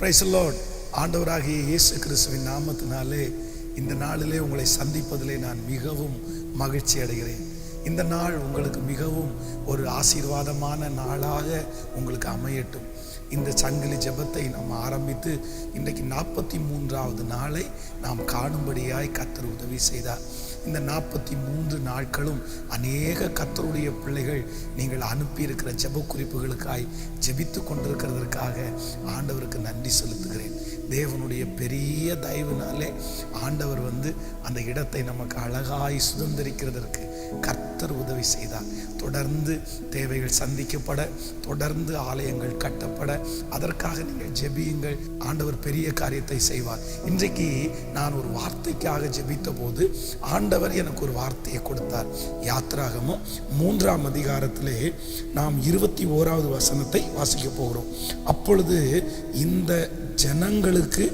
Price load ஆண்டவராகிய இயேசு கிறிஸ்துவின் நாமத்தினாலே இந்த நாளிலே உங்களை சந்திப்பதிலே நான் மிகவும் மகிழ்ச்சி அடைகிறேன். இந்த நாள் உங்களுக்கு மிகவும் ஒரு ஆசீர்வாதமான நாளாக உங்களுக்கு அமையட்டும். இந்த சங்கிலி ஜெபத்தை நாம் ஆரம்பித்து இன்றைக்கு நாற்பத்தி மூன்றாவது நாளை நாம் காணும்படியாய் கத்தர் உதவி செய்தார். இந்த நாற்பத்தி மூன்று நாட்களும் அநேக கத்தருடைய பிள்ளைகள் நீங்கள் அனுப்பியிருக்கிற ஜெப குறிப்புகளுக்காய் ஜெபித்து கொண்டிருக்கிறதற்காக ஆண்டவருக்கு நன்றி செலுத்துகிறேன். தேவனுடைய பெரிய தயவுனாலே ஆண்டவர் வந்து அந்த இடத்தை நமக்கு அழகாய் சுதந்திரிக்கிறதற்கு கர்த்தர் உதவி செய்தார். தொடர்ந்து தேவைகள் சந்திக்கப்பட தொடர்ந்து ஆலயங்கள் கட்டப்பட அதற்காக நீங்கள் ஜெபியுங்கள். ஆண்டவர் பெரிய காரியத்தை செய்வார். இன்றைக்கு நான் ஒரு வார்த்தைக்காக ஜெபித்த போது ஆண்டவர் எனக்கு ஒரு வார்த்தையை கொடுத்தார். யாத்ராகமும் மூன்றாம் அதிகாரத்திலே நாம் இருபத்தி ஓராவது வசனத்தை வாசிக்க போகிறோம். அப்பொழுது இந்த ஜனங்களுக்கு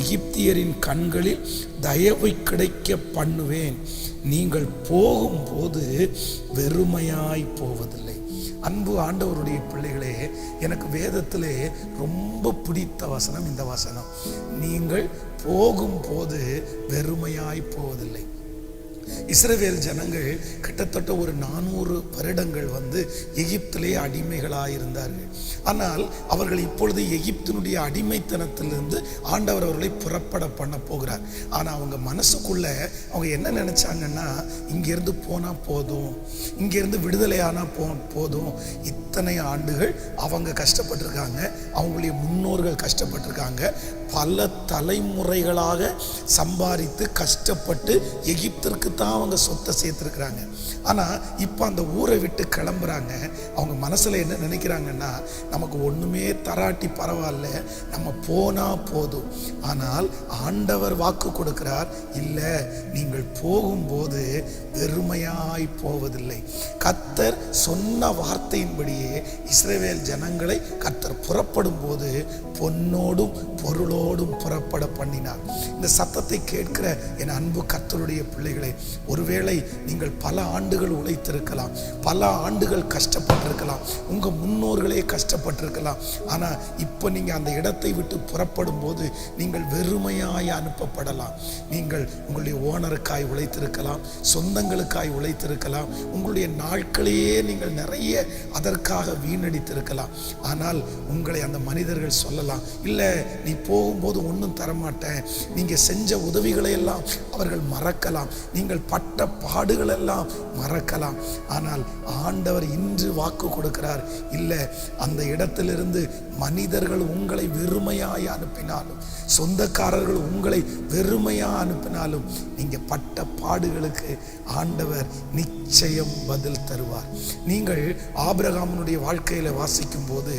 எகிப்தியரின் கண்களில் தயவு கிடைக்க பண்ணுவேன். நீங்கள் போகும்போது வெறுமையாய் போவதில்லை. அன்பு ஆண்டவருடைய பிள்ளைகளே எனக்கு வேதத்திலே ரொம்ப பிடித்த வசனம் இந்த வசனம். நீங்கள் போகும்போது வெறுமையாய் போவதில்லை. இஸ்ரவேல் ஜனங்கள் கிட்டத்தட்ட ஒரு நானூறு வருடங்கள் வந்து எகிப்திலே அடிமைகளாக இருந்தார்கள் ஆனால் அவர்கள் இப்பொழுது எகிப்தினுடைய அடிமைத்தனத்திலிருந்து ஆண்டவர் அவர்களை புறப்பட பண்ண போகிறார். ஆனால் அவங்க மனசுக்குள்ள அவங்க என்ன நினைச்சாங்கன்னா இங்கிருந்து போனால் போதும். இங்கிருந்து விடுதலையானால் போ போதும். இத்தனை ஆண்டுகள் அவங்க கஷ்டப்பட்டிருக்காங்க. அவங்களுடைய முன்னோர்கள் கஷ்டப்பட்டிருக்காங்க. பல தலைமுறைகளாக சம்பாதித்து கஷ்டப்பட்டு எகிப்திற்கு தான் அவங்க சொத்தை சேர்த்துருக்குறாங்க. ஆனால் இப்போ அந்த ஊரை விட்டு கிளம்புறாங்க. அவங்க மனசில் என்ன நினைக்கிறாங்கன்னா நமக்கு ஒன்றுமே தராட்டி பரவாயில்ல. நம்ம போனால் போதும். ஆனால் ஆண்டவர் வாக்கு கொடுக்கிறார் இல்லை நீங்கள் போகும்போது வெறுமையாய் போவதில்லை. கத்தர் சொன்ன வார்த்தையின்படியே இஸ்ரேவேல் ஜனங்களை கத்தர் புறப்படும் போது பொன்னோடும் பொருளோடும் புறப்பட பண்ணினார். இந்த சத்தத்தை கேட்கிற என் அன்பு கத்தருடைய பிள்ளைகளை ஒருவேளை நீங்கள் பல ஆண்டுகள் உழைத்திருக்கலாம் பல ஆண்டுகள் கஷ்டப்பட்டிருக்கலாம் உங்கள் முன்னோர்களே கஷ்டப்பட்டிருக்கலாம். ஆனால் இப்போ நீங்கள் அந்த இடத்தை விட்டு புறப்படும் போது நீங்கள் வெறுமையாய் அனுப்பப்படலாம். நீங்கள் உங்களுடைய ஓனருக்காய் உழைத்திருக்கலாம் சொந்தங்களுக்காய் உழைத்திருக்கலாம் உங்களுடைய நாட்களையே நீங்கள் நிறைய அதற்காக வீணடித்திருக்கலாம். ஆனால் உங்களை அந்த மனிதர்கள் சொல்லலாம் இல்லை நீ போகும்போது ஒன்றும் தரமாட்டேன். நீங்கள் செஞ்ச உதவிகளை எல்லாம் அவர்கள் மறக்கலாம். நீங்கள் பட்ட பாடுகள் எல்லாம் மறக்கலாம். ஆனால் ஆண்டவர் இன்று வாக்கு கொடுக்கிறார். இல்லை அந்த இடத்திலிருந்து மனிதர்கள் உங்களை வெறுமையாய் அனுப்பினாலும் சொந்தக்காரர்கள் உங்களை வெறுமையாக அனுப்பினாலும் நீங்கள் பட்ட பாடுகளுக்கு ஆண்டவர் நிச்சயம் பதில் தருவார். நீங்கள் ஆபிரகாமனுடைய வாழ்க்கையில் வாசிக்கும் போது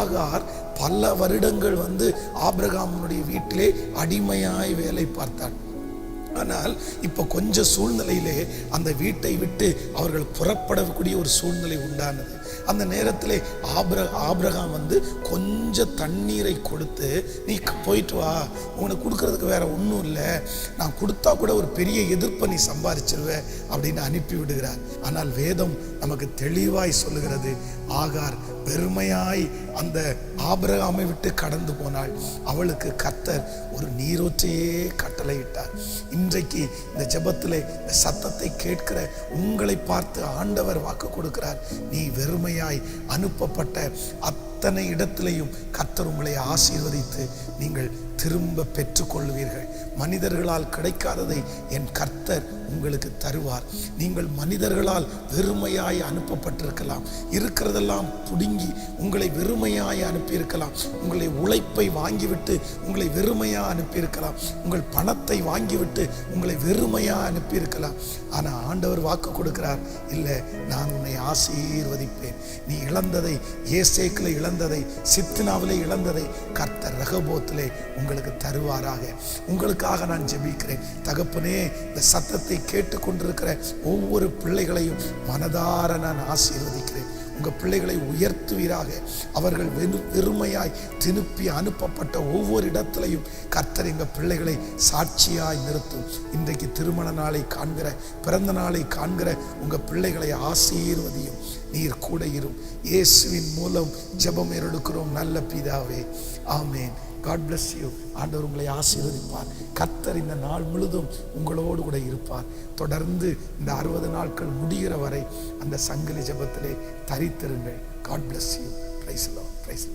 ஆகார் பல வருடங்கள் வந்து ஆபிரகாமனுடைய வீட்டிலே அடிமையாய் வேலை பார்த்தான் ஆனால் இப்போ கொஞ்சம் சூழ்நிலையிலே அந்த வீட்டை விட்டு அவர்கள் புறப்படக்கூடிய ஒரு சூழ்நிலை உண்டானது. அந்த நேரத்தில் ஆப்ர ஆப்ரகாம் வந்து கொஞ்சம் தண்ணீரை கொடுத்து நீ போயிட்டு வா. உனக்கு கொடுக்கறதுக்கு வேற ஒன்றும் இல்லை. நான் கொடுத்தா கூட ஒரு பெரிய எதிர்ப்பை நீ சம்பாதிச்சிருவ அப்படின்னு அனுப்பி விடுகிறார். ஆனால் வேதம் நமக்கு தெளிவாய் சொல்லுகிறது. ஆகார் பெருமையாய் அந்த ஆபிரகாமை விட்டு கடந்து போனாள். அவளுக்கு கத்தர் ஒரு நீரோற்றையே கட்டளையிட்டார். இன்றைக்கு இந்த ஜெபத்தில் இந்த சத்தத்தை கேட்கிற உங்களை பார்த்து ஆண்டவர் வாக்கு கொடுக்கிறார். நீ வெறுமையாய் அனுப்பப்பட்ட அத்தனை இடத்திலையும் கத்தர் உங்களை ஆசீர்வதித்து நீங்கள் திரும்ப பெற்றுக்கொள்வீர்கள். மனிதர்களால் கிடைக்காததை என் கர்த்தர் உங்களுக்கு தருவார். நீங்கள் மனிதர்களால் வெறுமையாய் அனுப்பப்பட்டிருக்கலாம். இருக்கிறதெல்லாம் புடுங்கி உங்களை வெறுமையாய் அனுப்பியிருக்கலாம். உங்களை உழைப்பை வாங்கிவிட்டு உங்களை வெறுமையாக அனுப்பியிருக்கலாம். உங்கள் பணத்தை வாங்கிவிட்டு உங்களை வெறுமையாக அனுப்பியிருக்கலாம். ஆனால் ஆண்டவர் வாக்கு கொடுக்கிறார் இல்லை நான் உன்னை ஆசீர்வதிப்பேன். நீ இழந்ததை ஏசேக்கில் இழந்ததை சித்னாவிலே இழந்ததை கர்த்தர் ரகபோத்திலே உங்களுக்கு தருவாராக. உங்களுக்காக நான் ஜெபிக்கிறேன். தகப்பனே இந்த சத்தத்தை கேட்டுக்கொண்டிருக்கிற ஒவ்வொரு பிள்ளைகளையும் மனதார நான் ஆசீர்வதிக்கிறேன். உங்கள் பிள்ளைகளை உயர்த்துவீராக. அவர்கள் வெறு வெறுமையாய் திருப்பி அனுப்பப்பட்ட ஒவ்வொரு இடத்திலையும் கர்த்தர் எங்கள் பிள்ளைகளை சாட்சியாய் நிறுத்தும். இன்றைக்கு திருமண நாளை காண்கிற பிறந்த நாளை காண்கிற உங்கள் பிள்ளைகளை ஆசீர்வதியும். நீர் கூட இரும். இயேசுவின் மூலம் ஜெபம் எடுக்கிறோம் நல்ல பிதாவே. ஆமேன். காட் பிளஸ் யூ ஆண்டவர் உங்களை ஆசீர்வதிப்பார். கர்த்தர் இந்த நாள் முழுதும் உங்களோடு கூட இருப்பார். தொடர்ந்து இந்த அறுபது நாட்கள் முடிகிற வரை அந்த சங்கிலி ஜபத்திலே தரித்திருங்கள். God bless you praise Lord praise